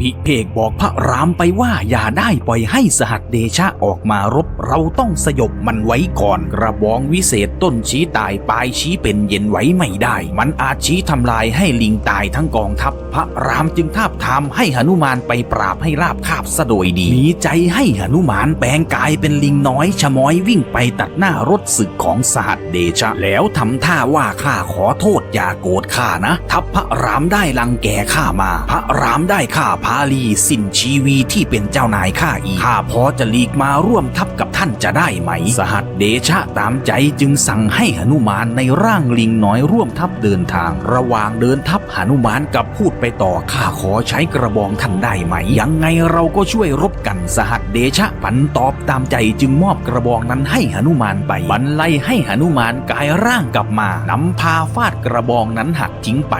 พิเภกบอกพระรามไปว่าอย่าได้ปล่อยให้สหัสเดชะออกมารบเราต้องสยบมันไว้ก่อน กระบองวิเศษต้นชี้ตายปลายชี้เป็นเย็นไว้ไม่ได้ มันอาจชี้ทำลายให้ลิงตายทั้งกองทัพ พระรามจึงทาบทามให้หนุมานไปปราบให้ราบคาบสะโดยดีมีใจให้หนุมานแปลงกายเป็นลิงน้อยชะม้อยวิ่งไปตัดหน้ารถศึกของสหัสเดชะ แล้วทำท่าว่าข้าขอโทษอย่าโกรธข้านะ ทัพพระรามได้ลังแกข้ามา พระรามได้ข้าพพาลีสิ้นชีวีที่เป็นเจ้านายข้าอีกข้าพอจะลีกมาร่วมทัพกับท่านจะได้ไหม สหัสเดชะตามใจจึงสั่งให้หนุมานในร่างลิงน้อยร่วมทัพเดินทาง ระหว่างเดินทัพหนุมานกับพูดไปต่อข้าขอใช้กระบองท่านได้ไหม ยังไงเราก็ช่วยรบกันสหัสเดชะปันตอบตามใจจึงมอบกระบองนั้นให้หนุมานไปบรรลัยให้หนุมานกายร่างกลับมานำพาฟาดกระบองนั้นหักทิ้งไป